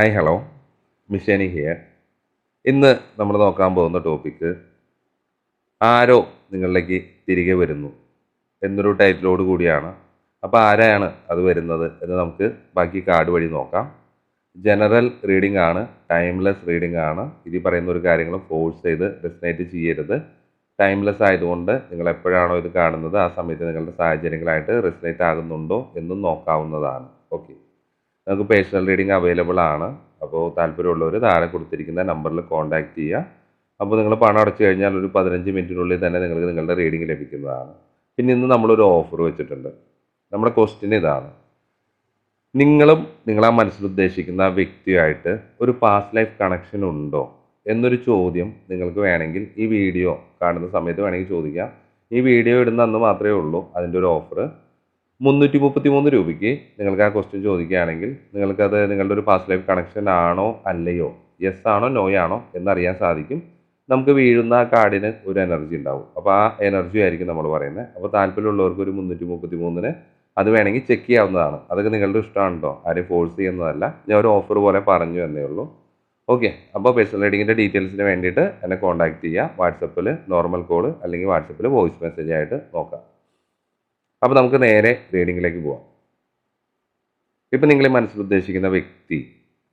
Hi hello മിഷേനി here ഇന്ന് നമ്മൾ നോക്കാൻ പോകുന്ന ടോപ്പിക്ക് ആരോ നിങ്ങളിലേക്ക് തിരികെ വരുന്നു എന്നൊരു ടൈറ്റിലോട് കൂടിയാണ്. അപ്പോൾ ആരാണ് അത് വരുന്നത് എന്ന് നമുക്ക് ബാക്കി കാർഡ് വഴി നോക്കാം. ജനറൽ റീഡിംഗ് ആണ് ടൈംലെസ് റീഡിംഗ് ആണ്. ഇതിൽ പറയുന്ന ഒരു കാര്യങ്ങളും ഫോഴ്സ് ചെയ്ത് റെസിനേറ്റ് ചെയ്യരുത്. ടൈംലെസ് ആയതുകൊണ്ട് നിങ്ങൾ എപ്പോഴാണോ ഇത് കാണുന്നത് ആ സമയത്ത് നിങ്ങളുടെ സാഹചര്യങ്ങളായിട്ട് റെസിനേറ്റ് ആകുന്നുണ്ടോ എന്നും നോക്കാവുന്നതാണ്. ഓക്കെ നമുക്ക് പേഴ്സണൽ റീഡിംഗ് അവൈലബിൾ ആണ്. അപ്പോൾ താല്പര്യമുള്ളവർ താഴെ കൊടുത്തിരിക്കുന്ന നമ്പറിൽ കോൺടാക്ട് ചെയ്യുക. അപ്പോൾ നിങ്ങൾ പണം അടച്ചു കഴിഞ്ഞാൽ ഒരു പതിനഞ്ച് മിനിറ്റിനുള്ളിൽ തന്നെ നിങ്ങൾക്ക് നിങ്ങളുടെ റീഡിംഗ് ലഭിക്കുന്നതാണ്. പിന്നെ ഇന്ന് നമ്മളൊരു ഓഫർ വെച്ചിട്ടുണ്ട്. നമ്മുടെ ക്വസ്റ്റ്യൻ ഇതാണ്. നിങ്ങളും നിങ്ങളാ മനസ്സിൽ ഉദ്ദേശിക്കുന്ന വ്യക്തിയായിട്ട് ഒരു പാസ്റ്റ് ലൈഫ് കണക്ഷൻ ഉണ്ടോ എന്നൊരു ചോദ്യം നിങ്ങൾക്ക് വേണമെങ്കിൽ ഈ വീഡിയോ കാണുന്ന സമയത്ത് വേണമെങ്കിൽ ചോദിക്കാം. ഈ വീഡിയോ ഇടുന്ന അന്ന് മാത്രമേ ഉള്ളൂ അതിന്റെ ഒരു ഓഫർ മുന്നൂറ്റി മുപ്പത്തി മൂന്ന് രൂപയ്ക്ക് നിങ്ങൾക്ക് ആ ക്വസ്റ്റ്യൻ ചോദിക്കുകയാണെങ്കിൽ നിങ്ങൾക്കത് നിങ്ങളുടെ ഒരു പാസ്റ്റ് ലൈഫ് കണക്ഷൻ ആണോ അല്ലയോ? യെസ് ആണോ നോ ആണോ എന്നറിയാൻ സാധിക്കും. നമുക്ക് വീഴുന്ന ആ കാർഡിന് ഒരു എനർജി ഉണ്ടാവും. അപ്പോൾ ആ എനർജി ആയിരിക്കും നമ്മൾ പറയുന്നത്. അപ്പോൾ താല്പര്യമുള്ളവർക്ക് ഒരു മുന്നൂറ്റി മുപ്പത്തി മൂന്നിന് അത് വേണമെങ്കിൽ ചെക്ക് ചെയ്യാവുന്നതാണ്. അതൊക്കെ നിങ്ങളുടെ ഇഷ്ടമാണ് കേട്ടോ ആരെയും ഫോഴ്സ് ചെയ്യുന്നതല്ല. ഞാൻ ഒരു ഓഫർ പോലെ പറഞ്ഞു എന്നേ ഉള്ളൂ. ഓക്കെ അപ്പോൾ പേഴ്സണൽ റീഡിങ്ങിന്റെ ഡീറ്റെയിൽസിന് വേണ്ടിയിട്ട് എന്നെ കോൺടാക്ട് ചെയ്യുക വാട്സപ്പിൽ നോർമൽ കോൾ അല്ലെങ്കിൽ വാട്സപ്പിൽ വോയിസ് മെസ്സേജ് ആയിട്ട് നോക്കാം. അപ്പോൾ നമുക്ക് നേരെ റീഡിങ്ങിലേക്ക് പോവാം. ഇപ്പം നിങ്ങൾ മനസ്സിൽ ഉദ്ദേശിക്കുന്ന വ്യക്തി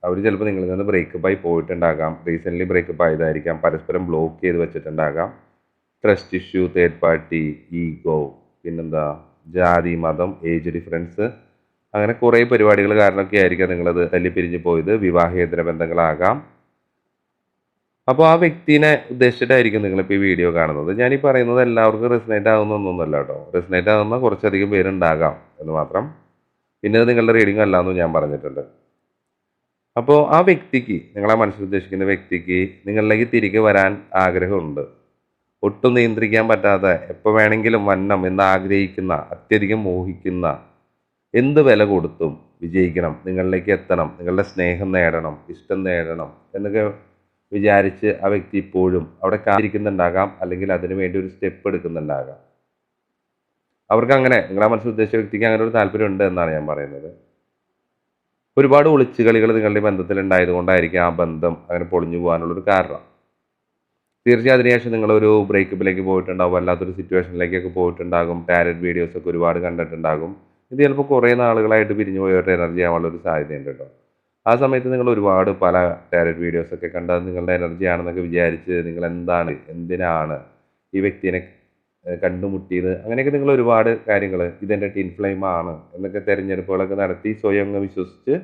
അവർ ചിലപ്പോൾ നിങ്ങളിൽ നിന്ന് ബ്രേക്കപ്പ് ആയി പോയിട്ടുണ്ടാകാം. റീസെന്റ്ലി ബ്രേക്കപ്പ് ആയതായിരിക്കാം. പരസ്പരം ബ്ലോക്ക് ചെയ്ത് വെച്ചിട്ടുണ്ടാകാം. Trust issue third party ego പിന്നെന്താ? ജാതി മതം ഏജ് ഡിഫറൻസ് അങ്ങനെ കുറേ പരിപാടികൾ കാരണമൊക്കെ ആയിരിക്കാം നിങ്ങളത് തല്ലി പിരിഞ്ഞു പോയത്. വിവാഹേതര ബന്ധങ്ങളാകാം. അപ്പോൾ ആ വ്യക്തിനെ ഉദ്ദേശിച്ചിട്ടായിരിക്കും നിങ്ങളിപ്പോൾ ഈ വീഡിയോ കാണുന്നത്. ഞാൻ ഈ പറയുന്നത് എല്ലാവർക്കും റെസിനേറ്റ് ആകുന്നൊന്നുമല്ല കേട്ടോ. റെസിനേറ്റ് ആകുന്ന കുറച്ചധികം പേരുണ്ടാകാം എന്ന് മാത്രം. പിന്നെ നിങ്ങളുടെ റീഡിംഗ് അല്ലാന്നും ഞാൻ പറഞ്ഞിട്ടുണ്ട്. അപ്പോൾ ആ വ്യക്തിക്ക് നിങ്ങളെ മനസ്സിൽ ഉദ്ദേശിക്കുന്ന വ്യക്തിക്ക് നിങ്ങളിലേക്ക് തിരികെ വരാൻ ആഗ്രഹമുണ്ട്. ഒട്ടും നിയന്ത്രിക്കാൻ പറ്റാതെ എപ്പോൾ വേണമെങ്കിലും വന്നം എന്ന് ആഗ്രഹിക്കുന്ന അത്യധികം മോഹിക്കുന്ന എന്ത് വില കൊടുത്തും വിജയിക്കണം നിങ്ങളിലേക്ക് എത്തണം നിങ്ങളുടെ സ്നേഹം നേടണം ഇഷ്ടം നേടണം എന്നൊക്കെ വിചാരിച്ച് ആ വ്യക്തി ഇപ്പോഴും അവിടെ കാത്തിരിക്കുന്നുണ്ടാകാം അല്ലെങ്കിൽ അതിനു വേണ്ടി ഒരു സ്റ്റെപ്പ് എടുക്കുന്നുണ്ടാകാം. അവർക്ക് അങ്ങനെ നിങ്ങളെ മനസ്സിൽ ഉദ്ദേശിച്ച വ്യക്തിക്ക് അങ്ങനെ ഒരു താല്പര്യം ഉണ്ട് എന്നാണ് ഞാൻ പറയുന്നത്. ഒരുപാട് ഒളിച്ചുകളികൾ നിങ്ങളുടെ ബന്ധത്തിൽ ഉണ്ടായതുകൊണ്ടായിരിക്കും ആ ബന്ധം അങ്ങനെ പൊളിഞ്ഞു പോകാനുള്ളൊരു കാരണം. തീർച്ചയായും അതിനുശേഷം നിങ്ങളൊരു ബ്രേക്കപ്പിലേക്ക് പോയിട്ടുണ്ടാകും വല്ലാത്തൊരു സിറ്റുവേഷനിലേക്കൊക്കെ പോയിട്ടുണ്ടാകും ടാരറ്റ് വീഡിയോസ് ഒക്കെ ഒരുപാട് കണ്ടിട്ടുണ്ടാകും. ഇത് ചിലപ്പോൾ കുറേ നാളുകളായിട്ട് പിരിഞ്ഞു പോയവരുടെ എനർജി ആവാനുള്ള ഒരു സാധ്യതയുണ്ട് കേട്ടോ. ആ സമയത്ത് നിങ്ങൾ ഒരുപാട് പല ടാരറ്റ് വീഡിയോസ് ഒക്കെ കണ്ട് അത് നിങ്ങളുടെ എനർജി ആണെന്നൊക്കെ വിചാരിച്ച് നിങ്ങൾ എന്താണ് എന്തിനാണ് ഈ വ്യക്തിനെ കണ്ടുമുട്ടിയത്? അങ്ങനെയൊക്കെ നിങ്ങൾ ഒരുപാട് കാര്യങ്ങൾ ഇതെന്റെ ടിൻ ഫ്ലെയിം ആണ് എന്നൊക്കെ തിരഞ്ഞെടുപ്പുകളൊക്കെ നടത്തി സ്വയം അങ്ങ് വിശ്വസിച്ച്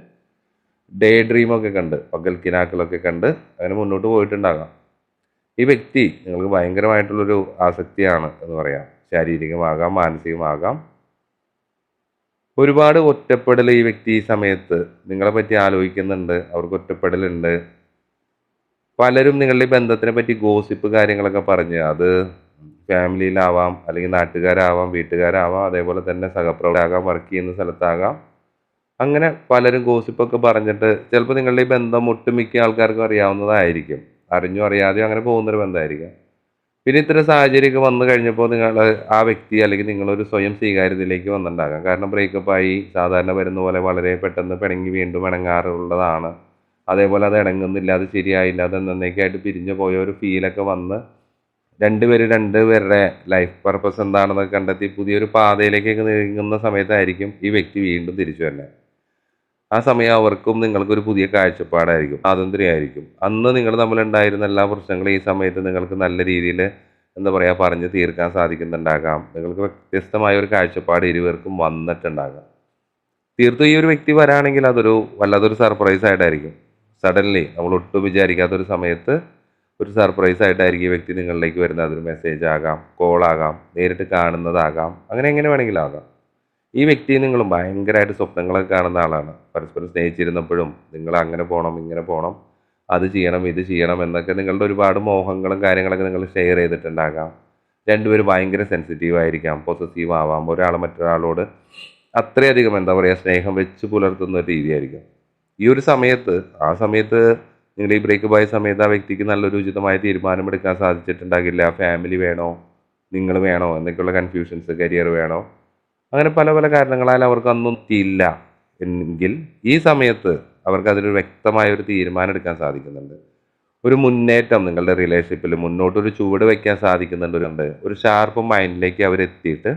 ഡേ ഡ്രീമൊക്കെ കണ്ട് പകൽ കിനാക്കളൊക്കെ കണ്ട് അങ്ങനെ മുന്നോട്ട് പോയിട്ടുണ്ടാകാം. ഈ വ്യക്തി നിങ്ങൾക്ക് ഭയങ്കരമായിട്ടുള്ളൊരു ആസക്തിയാണ് എന്ന് പറയാം. ശാരീരികമാകാം മാനസികമാകാം. ഒരുപാട് ഒറ്റപ്പെടൽ ഈ വ്യക്തി ഈ സമയത്ത് നിങ്ങളെ പറ്റി ആലോചിക്കുന്നുണ്ട്. അവർക്ക് ഒറ്റപ്പെടലുണ്ട്. പലരും നിങ്ങളുടെ ബന്ധത്തിനെ പറ്റി ഗോസിപ്പ് കാര്യങ്ങളൊക്കെ പറഞ്ഞ് അത് ഫാമിലിയിലാവാം അല്ലെങ്കിൽ നാട്ടുകാരാവാം വീട്ടുകാരാവാം അതേപോലെ തന്നെ സഹപ്രവർത്തകരാകാം വർക്ക് ചെയ്യുന്ന സ്ഥലത്താകാം. അങ്ങനെ പലരും ഗോസിപ്പൊക്കെ പറഞ്ഞിട്ട് ചിലപ്പോൾ നിങ്ങളുടെ ഈ ബന്ധം ഒട്ടുമിക്ക ആൾക്കാർക്കും അറിയാവുന്നതായിരിക്കും. അറിഞ്ഞോ അറിയാതെയോ അങ്ങനെ പോകുന്നൊരു ബന്ധമായിരിക്കും. പിന്നെ ഇത്തരം സാഹചര്യമൊക്കെ വന്നു കഴിഞ്ഞപ്പോൾ നിങ്ങൾ ആ വ്യക്തി അല്ലെങ്കിൽ നിങ്ങളൊരു സ്വയം സ്വീകാര്യതയിലേക്ക് വന്നിട്ടുണ്ടാകാം. കാരണം ബ്രേക്കപ്പ് ആയി സാധാരണ വരുന്ന പോലെ വളരെ പെട്ടെന്ന് പിണങ്ങി വീണ്ടും ഇണങ്ങാറുള്ളതാണ്. അതേപോലെ അത് ഇണങ്ങുന്നില്ല അത് ശരിയായില്ല അത് എന്നേക്കായിട്ട് പിരിഞ്ഞു പോയ ഒരു ഫീലൊക്കെ വന്ന് രണ്ടുപേരും രണ്ടുപേരുടെ ലൈഫ് പർപ്പസ് എന്താണെന്നൊക്കെ കണ്ടെത്തി പുതിയൊരു പാതയിലേക്കൊക്കെ നീങ്ങുന്ന സമയത്തായിരിക്കും ഈ വ്യക്തി വീണ്ടും തിരിച്ചു വരുന്നത്. ആ സമയം അവർക്കും നിങ്ങൾക്കൊരു പുതിയ കാഴ്ചപ്പാടായിരിക്കും സ്വാതന്ത്ര്യമായിരിക്കും. അന്ന് നിങ്ങൾ തമ്മിലുണ്ടായിരുന്ന എല്ലാ പ്രശ്നങ്ങളും ഈ സമയത്ത് നിങ്ങൾക്ക് നല്ല രീതിയിൽ എന്താ പറയുക പറഞ്ഞ് തീർക്കാൻ സാധിക്കുന്നുണ്ടാകാം. നിങ്ങൾക്ക് വ്യത്യസ്തമായ ഒരു കാഴ്ചപ്പാട് ഇരുവർക്കും വന്നിട്ടുണ്ടാകാം. തീർത്തും ഈ ഒരു വ്യക്തി വരാണെങ്കിൽ അതൊരു വല്ലാത്തൊരു സർപ്രൈസ് ആയിട്ടായിരിക്കും. സഡൻലി നമ്മൾ ഒട്ടും വിചാരിക്കാത്തൊരു സമയത്ത് ഒരു സർപ്രൈസ് ആയിട്ടായിരിക്കും ഈ വ്യക്തി നിങ്ങളിലേക്ക് വരുന്നത്. അതൊരു മെസ്സേജ് ആകാം കോൾ നേരിട്ട് കാണുന്നതാകാം. അങ്ങനെ എങ്ങനെ വേണമെങ്കിലും ആകാം. ഈ വ്യക്തി നിങ്ങളും ഭയങ്കരമായിട്ട് സ്വപ്നങ്ങളൊക്കെ കാണുന്ന ആളാണ്. പരസ്പരം സ്നേഹിച്ചിരുന്നപ്പോഴും നിങ്ങൾ അങ്ങനെ പോകണം ഇങ്ങനെ പോകണം അത് ചെയ്യണം ഇത് ചെയ്യണം എന്നൊക്കെ നിങ്ങളുടെ ഒരുപാട് മോഹങ്ങളും കാര്യങ്ങളൊക്കെ നിങ്ങൾ ഷെയർ ചെയ്തിട്ടുണ്ടാകാം. രണ്ടുപേരും ഭയങ്കര സെൻസിറ്റീവ് ആയിരിക്കാം പൊസസീവ് ആവാം. ഒരാൾ മറ്റൊരാളോട് അത്രയധികം എന്താ പറയുക സ്നേഹം വെച്ച് പുലർത്തുന്ന ഒരു രീതിയായിരിക്കും. ഈ ഒരു സമയത്ത് ആ സമയത്ത് നിങ്ങൾ ഈ ബ്രേക്ക് പോയ സമയത്ത് ആ വ്യക്തിക്ക് നല്ലൊരു ഉചിതമായ തീരുമാനമെടുക്കാൻ സാധിച്ചിട്ടുണ്ടാകില്ല. ഫാമിലി വേണോ നിങ്ങൾ വേണോ എന്നൊക്കെയുള്ള കൺഫ്യൂഷൻസ് കരിയർ വേണോ അങ്ങനെ പല പല കാരണങ്ങളാൽ അവർക്ക് അന്നും എത്തിയില്ല. എങ്കിൽ ഈ സമയത്ത് അവർക്ക് അതിലൊരു വ്യക്തമായ ഒരു തീരുമാനം എടുക്കാൻ സാധിക്കുന്നുണ്ട്. ഒരു മുന്നേറ്റം നിങ്ങളുടെ റിലേഷൻഷിപ്പിൽ മുന്നോട്ടൊരു ചുവട് വയ്ക്കാൻ സാധിക്കുന്നുണ്ട്. ഒരു ഷാർപ്പ് മൈൻഡിലേക്ക് അവരെത്തിയിട്ട്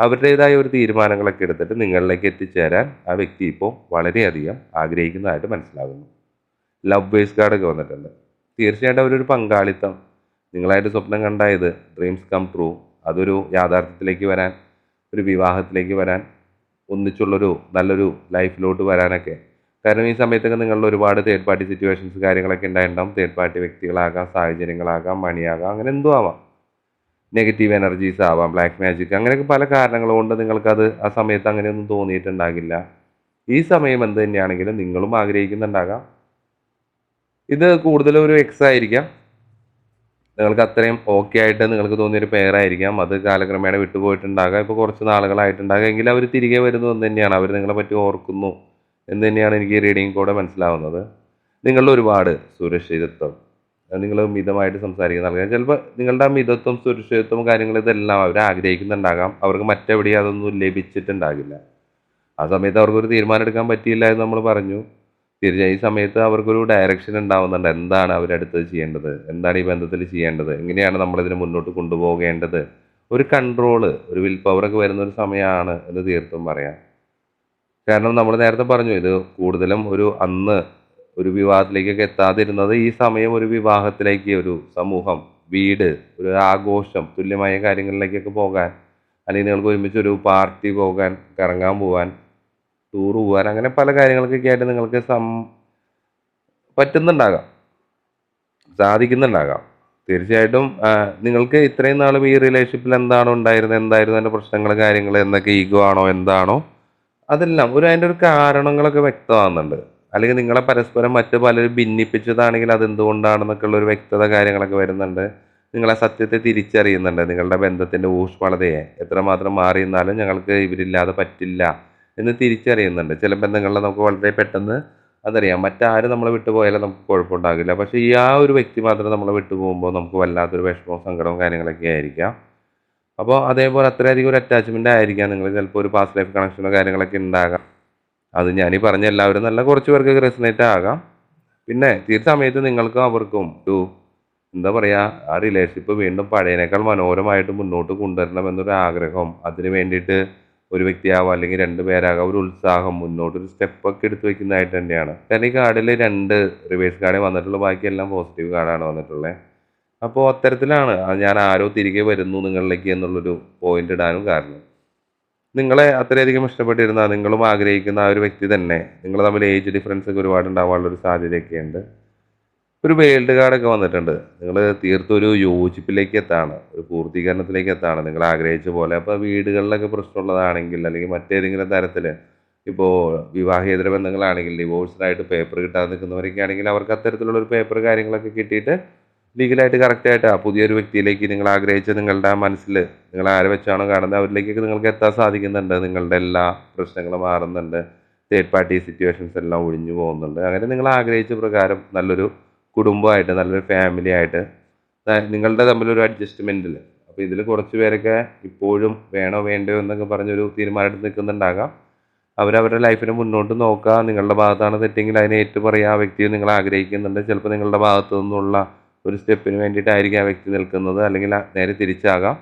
അവരുടേതായ ഒരു തീരുമാനങ്ങളൊക്കെ എടുത്തിട്ട് നിങ്ങളിലേക്ക് എത്തിച്ചേരാൻ ആ വ്യക്തി ഇപ്പോൾ വളരെയധികം ആഗ്രഹിക്കുന്നതായിട്ട് മനസ്സിലാകുന്നു. ലവ് ബേസ് കാർഡൊക്കെ വന്നിട്ടുണ്ട്. തീർച്ചയായിട്ടും അവരൊരു പങ്കാളിത്തം. നിങ്ങളായിട്ട് സ്വപ്നം കണ്ടായത് ഡ്രീംസ് കം ട്രൂ അതൊരു യാഥാർത്ഥ്യത്തിലേക്ക് വരാൻ ഒരു വിവാഹത്തിലേക്ക് വരാൻ ഒന്നിച്ചുള്ളൊരു നല്ലൊരു ലൈഫിലോട്ട് വരാനൊക്കെ. കാരണം ഈ സമയത്തൊക്കെ നിങ്ങളുടെ ഒരുപാട് തേർഡ് പാർട്ടി സിറ്റുവേഷൻസ് കാര്യങ്ങളൊക്കെ ഉണ്ടായിട്ടുണ്ടാവും. തേർഡ് പാർട്ടി വ്യക്തികളാകാം സാഹചര്യങ്ങളാകാം മണിയാകാം അങ്ങനെ എന്തോ ആവാം. നെഗറ്റീവ് എനർജീസ് ആവാം ബ്ലാക്ക് മാജിക് അങ്ങനെയൊക്കെ പല കാരണങ്ങൾ കൊണ്ട് നിങ്ങൾക്കത് ആ സമയത്ത് അങ്ങനെയൊന്നും തോന്നിയിട്ടുണ്ടാകില്ല. ഈ സമയം എന്ത് തന്നെയാണെങ്കിലും നിങ്ങളും ആഗ്രഹിക്കുന്നുണ്ടാകാം. ഇത് കൂടുതലും ഒരു എക്സ് ആയിരിക്കാം. നിങ്ങൾക്ക് അത്രയും ഓക്കെ ആയിട്ട് നിങ്ങൾക്ക് തോന്നിയൊരു പേരായിരിക്കാം അത് കാലക്രമേണ വിട്ടുപോയിട്ടുണ്ടാകാം. ഇപ്പോൾ കുറച്ച് നാളുകളായിട്ടുണ്ടാകാം. എങ്കിലും അവർ തിരികെ വരുന്നു എന്ന് തന്നെയാണ്. അവർ നിങ്ങളെ പറ്റി ഓർക്കുന്നു എന്ന് തന്നെയാണ് എനിക്ക് റീഡിംഗ് കൂടെ മനസ്സിലാവുന്നത്. നിങ്ങളുടെ ഒരുപാട് സുരക്ഷിതത്വം. നിങ്ങൾ മിതമായിട്ട് സംസാരിക്കുന്ന ആൾക്കാർ. ചിലപ്പോൾ നിങ്ങളുടെ ആ മിതത്വം സുരക്ഷിതത്വം കാര്യങ്ങൾ ഇതെല്ലാം അവർ ആഗ്രഹിക്കുന്നുണ്ടാകാം. അവർക്ക് മറ്റെവിടെയും അതൊന്നും ലഭിച്ചിട്ടുണ്ടാകില്ല. ആ സമയത്ത് അവർക്കൊരു തീരുമാനം എടുക്കാൻ പറ്റിയില്ല എന്ന് നമ്മൾ പറഞ്ഞു. തീർച്ചയായും ഈ സമയത്ത് അവർക്കൊരു ഡയറക്ഷൻ ഉണ്ടാവുന്നുണ്ട്. എന്താണ് അവരടുത്തത് ചെയ്യേണ്ടത്? എന്താണ് ഈ ബന്ധത്തിൽ ചെയ്യേണ്ടത്? എങ്ങനെയാണ് നമ്മളിതിനെ മുന്നോട്ട് കൊണ്ടുപോകേണ്ടത്? ഒരു കൺട്രോൾ ഒരു വിൽ പവറൊക്കെ വരുന്ന ഒരു സമയമാണ് എന്ന് തീർത്തും പറയാം. കാരണം നമ്മൾ നേരത്തെ പറഞ്ഞു ഇത് കൂടുതലും ഒരു അന്ന് ഒരു വിവാഹത്തിലേക്കൊക്കെ എത്താതിരുന്നത് ഈ സമയം ഒരു വിവാഹത്തിലേക്ക് ഒരു സമൂഹം വീട് ഒരു ആഘോഷം തുല്യമായ കാര്യങ്ങളിലേക്കൊക്കെ പോകാൻ അല്ലെങ്കിൽ നിങ്ങൾക്ക് ഒരുമിച്ച് ഒരു പാർട്ടി പോകാൻ കറങ്ങാൻ പോകാൻ ടൂർ പോകാൻ അങ്ങനെ പല കാര്യങ്ങൾക്കൊക്കെ ആയിട്ട് നിങ്ങൾക്ക് സം പറ്റുന്നുണ്ടാകാം. സാധിക്കുന്നുണ്ടാകാം. തീർച്ചയായിട്ടും നിങ്ങൾക്ക് ഇത്രയും നാളും ഈ റിലേഷൻഷിപ്പിൽ എന്താണോ ഉണ്ടായിരുന്നത് എന്തായിരുന്നു അതിന്റെ പ്രശ്നങ്ങൾ കാര്യങ്ങൾ എന്നൊക്കെ ഈഗോ ആണോ എന്താണോ അതെല്ലാം ഒരു അതിന്റെ ഒരു കാരണങ്ങളൊക്കെ വ്യക്തമാകുന്നുണ്ട്. അല്ലെങ്കിൽ നിങ്ങളെ പരസ്പരം മറ്റു പലരും ഭിന്നിപ്പിച്ചതാണെങ്കിൽ അത് എന്തുകൊണ്ടാണെന്നൊക്കെ ഉള്ള ഒരു വ്യക്തത കാര്യങ്ങളൊക്കെ വരുന്നുണ്ട്. നിങ്ങളെ സത്യത്തെ തിരിച്ചറിയുന്നുണ്ട്. നിങ്ങളുടെ ബന്ധത്തിന്റെ ഊഷ്മളതയെ എത്രമാത്രം മാറിയിരുന്നാലും ഞങ്ങൾക്ക് ഇവരില്ലാതെ പറ്റില്ല. എന്ന് തിരിച്ചറിയുന്നുണ്ട്. ചില ബന്ധങ്ങളിൽ നമുക്ക് വളരെ പെട്ടെന്ന് അതറിയാം. മറ്റാരും നമ്മളെ വിട്ടുപോയാലും നമുക്ക് കുഴപ്പമുണ്ടാകില്ല. പക്ഷേ ഈ ആ ഒരു വ്യക്തി മാത്രം നമ്മളെ വിട്ടുപോകുമ്പോൾ നമുക്ക് വല്ലാത്തൊരു വിഷമവും സങ്കടവും കാര്യങ്ങളൊക്കെ ആയിരിക്കാം. അപ്പോൾ അതേപോലെ അത്രയധികം ഒരു അറ്റാച്ച്മെന്റ് ആയിരിക്കാം. നിങ്ങൾ ചിലപ്പോൾ ഒരു പാസ്റ്റ് ലൈഫ് കണക്ഷനോ കാര്യങ്ങളൊക്കെ ഉണ്ടാകാം. അത് ഞാനീ പറഞ്ഞ എല്ലാവരും നല്ല കുറച്ച് പേർക്കൊക്കെ റെസിനേറ്റ് ആകാം. പിന്നെ തീർച്ച സമയത്ത് നിങ്ങൾക്കും അവർക്കും ഒരു എന്താ പറയുക ആ റിലേഷൻഷിപ്പ് വീണ്ടും പഴയനേക്കാൾ മനോഹരമായിട്ട് മുന്നോട്ട് കൊണ്ടുവരണം എന്നൊരു ആഗ്രഹം അതിന് വേണ്ടിയിട്ട് ഒരു വ്യക്തിയാവാം അല്ലെങ്കിൽ രണ്ട് പേരാകാം ഒരു ഉത്സാഹം മുന്നോട്ട് ഒരു സ്റ്റെപ്പൊക്കെ എടുത്ത് വെക്കുന്നതായിട്ട് തന്നെയാണ്. കാരണം ഈ കാർഡിൽ രണ്ട് റിവേഴ്സ് കാർഡേ വന്നിട്ടുള്ളൂ ബാക്കിയെല്ലാം പോസിറ്റീവ് കാർഡാണ് വന്നിട്ടുള്ളത് അപ്പോൾ അത്തരത്തിലാണ് ഞാൻ ആരോ തിരികെ വരുന്നു നിങ്ങളിലേക്ക് എന്നുള്ളൊരു പോയിന്റ് ഇടാനും കാരണം. നിങ്ങളെ അത്രയധികം ഇഷ്ടപ്പെട്ടിരുന്ന നിങ്ങളും ആഗ്രഹിക്കുന്ന ആ ഒരു വ്യക്തി തന്നെ നിങ്ങൾ തമ്മിൽ ഏജ് ഡിഫറൻസ് ഒക്കെ ഒരുപാട് ഉണ്ടാവാനുള്ള ഒരു സാധ്യതയൊക്കെ ഉണ്ട് ഒരു വേൾഡ് കാർഡൊക്കെ വന്നിട്ടുണ്ട്. നിങ്ങൾ തീർത്തൊരു യോജിപ്പിലേക്ക് എത്താണ് ഒരു പൂർത്തീകരണത്തിലേക്ക് എത്താണ് നിങ്ങൾ ആഗ്രഹിച്ച പോലെ. അപ്പോൾ വീടുകളിലൊക്കെ പ്രശ്നമുള്ളതാണെങ്കിൽ അല്ലെങ്കിൽ മറ്റേതെങ്കിലും തരത്തിൽ ഇപ്പോൾ വിവാഹേതര ബന്ധങ്ങളാണെങ്കിൽ ഡിവോഴ്സ്ഡായിട്ട് പേപ്പർ കിട്ടാതെ നിൽക്കുന്നവരൊക്കെ ആണെങ്കിൽ അവർക്ക് അത്തരത്തിലുള്ള ഒരു പേപ്പർ കാര്യങ്ങളൊക്കെ കിട്ടിയിട്ട് ലീഗലായിട്ട് കറക്റ്റായിട്ട് ആ പുതിയൊരു വ്യക്തിയിലേക്ക് നിങ്ങൾ ആഗ്രഹിച്ച നിങ്ങളുടെ മനസ്സിൽ നിങ്ങൾ ആരെ വെച്ചാണോ കാണുന്നത് അവരിലേക്കൊക്കെ നിങ്ങൾക്ക് എത്താൻ സാധിക്കുന്നുണ്ട് നിങ്ങളുടെ എല്ലാ പ്രശ്നങ്ങളും മാറുന്നുണ്ട് തേർഡ് പാർട്ടി സിറ്റുവേഷൻസ് എല്ലാം ഒഴിഞ്ഞു പോകുന്നുണ്ട്. അങ്ങനെ നിങ്ങൾ ആഗ്രഹിച്ച പ്രകാരം നല്ലൊരു കുടുംബമായിട്ട് നല്ലൊരു ഫാമിലി ആയിട്ട്. നിങ്ങളുടെ തമ്മിലൊരു അഡ്ജസ്റ്റ്മെന്റിൽ അപ്പോൾ ഇതിൽ കുറച്ച് പേരൊക്കെ ഇപ്പോഴും വേണോ വേണ്ടയോ എന്നൊക്കെ പറഞ്ഞൊരു തീരുമാനം എടുത്ത് നിൽക്കുന്നുണ്ടാകാം. അവരവരുടെ ലൈഫിനെ മുന്നോട്ട് നോക്കുക. നിങ്ങളുടെ ഭാഗത്താണ് തെറ്റെങ്കിൽ അതിനെ ഏറ്റു പറയുക ആ വ്യക്തിയെ നിങ്ങൾ ആഗ്രഹിക്കുന്നുണ്ട്. ചിലപ്പോൾ നിങ്ങളുടെ ഭാഗത്തു നിന്നുള്ള ഒരു സ്റ്റെപ്പിന് വേണ്ടിയിട്ടായിരിക്കും ആ വ്യക്തി നിൽക്കുന്നത്. അല്ലെങ്കിൽ നേരെ തിരിച്ചാകാം.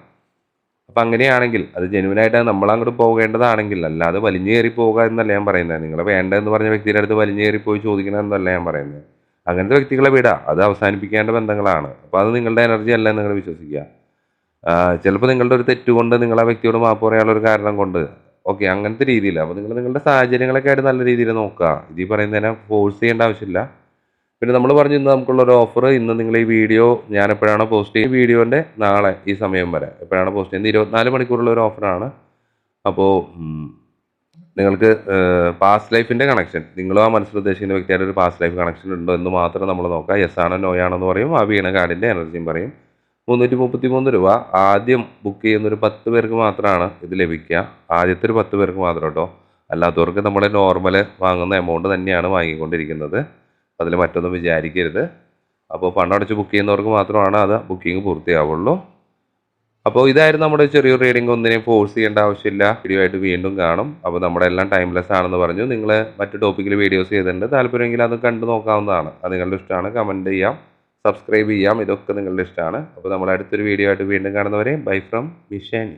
അപ്പം അങ്ങനെയാണെങ്കിൽ അത് ജെനുവിനായിട്ട് നമ്മളങ്ങോട്ട് പോകേണ്ടതാണെങ്കിൽ അല്ലാതെ വലിഞ്ഞു കയറി പോകുക എന്നല്ല ഞാൻ പറയുന്നത് നിങ്ങൾ വേണ്ട എന്ന് പറഞ്ഞ വ്യക്തിയുടെ അടുത്ത് വലിഞ്ഞു കയറി പോയി ചോദിക്കണം എന്നല്ല ഞാൻ പറയുന്നത് അങ്ങനത്തെ വ്യക്തികളെ വിടാം. അത് അവസാനിപ്പിക്കേണ്ട ബന്ധങ്ങളാണ്. അപ്പോൾ അത് നിങ്ങളുടെ എനർജി അല്ല നിങ്ങൾ വിശ്വസിക്കുക ചിലപ്പോൾ നിങ്ങളുടെ ഒരു തെറ്റുകൊണ്ട് നിങ്ങൾ ആ വ്യക്തിയോട് മാപ്പ് പറയാനുള്ള ഒരു കാരണം കൊണ്ട്. ഓക്കെ അങ്ങനത്തെ രീതിയിൽ അപ്പോൾ നിങ്ങൾ നിങ്ങളുടെ സാഹചര്യങ്ങളൊക്കെ ആയിട്ട് നല്ല രീതിയിൽ നോക്കുക ഇത് ഈ പറയുന്നതിനെ ഫോഴ്സ് ചെയ്യേണ്ട ആവശ്യമില്ല. പിന്നെ നമ്മൾ പറഞ്ഞു ഇന്ന് നമുക്കുള്ള ഒരു ഓഫർ ഇന്ന് നിങ്ങൾ ഈ വീഡിയോ ഞാൻ എപ്പോഴാണോ പോസ്റ്റ് ചെയ്യുന്നത് വീഡിയോന്റെ നാളെ ഈ സമയം വരെ. എപ്പോഴാണോ പോസ്റ്റ് ചെയ്യുന്നത് ഇരുപത്തിനാല് മണിക്കൂറുള്ള ഒരു ഓഫറാണ് അപ്പോൾ നിങ്ങൾക്ക് പാസ്റ്റ് ലൈഫിന്റെ കണക്ഷൻ നിങ്ങളും ആ മനസ്സിൽ ഉദ്ദേശിക്കുന്ന വ്യക്തിയുടെ ഒരു പാസ്റ്റ് ലൈഫ് കണക്ഷൻ ഉണ്ടോ എന്ന് മാത്രം നമ്മൾ നോക്കുക യെസ് ആണോ നോ ആണോ എന്ന് പറയും. ആ വീണ കാർഡിന്റെ എനർജിയും പറയും. മുന്നൂറ്റി മുപ്പത്തി മൂന്ന് രൂപ. ആദ്യം ബുക്ക് ചെയ്യുന്ന ഒരു പത്ത് പേർക്ക് മാത്രമാണ് ഇത് ലഭിക്കുക. ആദ്യത്തെ ഒരു പത്ത് പേർക്ക് മാത്രം കേട്ടോ അല്ലാത്തവർക്ക് നമ്മുടെ നോർമൽ വാങ്ങുന്ന എമൗണ്ട് തന്നെയാണ് വാങ്ങിക്കൊണ്ടിരിക്കുന്നത്. അതിൽ മറ്റൊന്നും വിചാരിക്കരുത്. അപ്പോൾ പണ്ടടച്ച് ബുക്ക് ചെയ്യുന്നവർക്ക് മാത്രമാണ് അത് ബുക്കിംഗ് പൂർത്തിയാവുള്ളൂ. അപ്പോൾ ഇതായിരുന്നു നമ്മുടെ ചെറിയൊരു റീഡിംഗ് ഒന്നിനെയും ഫോഴ്സ് ചെയ്യേണ്ട ആവശ്യമില്ല. വീഡിയോ ആയിട്ട് വീണ്ടും കാണും. അപ്പോൾ നമ്മുടെ എല്ലാം ടൈംലെസ് ആണെന്ന് പറഞ്ഞു. നിങ്ങൾ മറ്റു ടോപ്പിക്കിൽ വീഡിയോസ് ചെയ്തിട്ടുണ്ട്. താല്പര്യമെങ്കിൽ അത് കണ്ടു നോക്കാവുന്നതാണ്. അത് നിങ്ങളുടെ ഇഷ്ടമാണ് കമന്റ് ചെയ്യാം. സബ്സ്ക്രൈബ് ചെയ്യാം. ഇതൊക്കെ നിങ്ങളുടെ ഇഷ്ടമാണ്. അപ്പോൾ നമ്മൾ അടുത്തൊരു വീഡിയോ ആയിട്ട് വീണ്ടും കാണുന്നവരെ ബൈ ഫ്രം വിഷാനി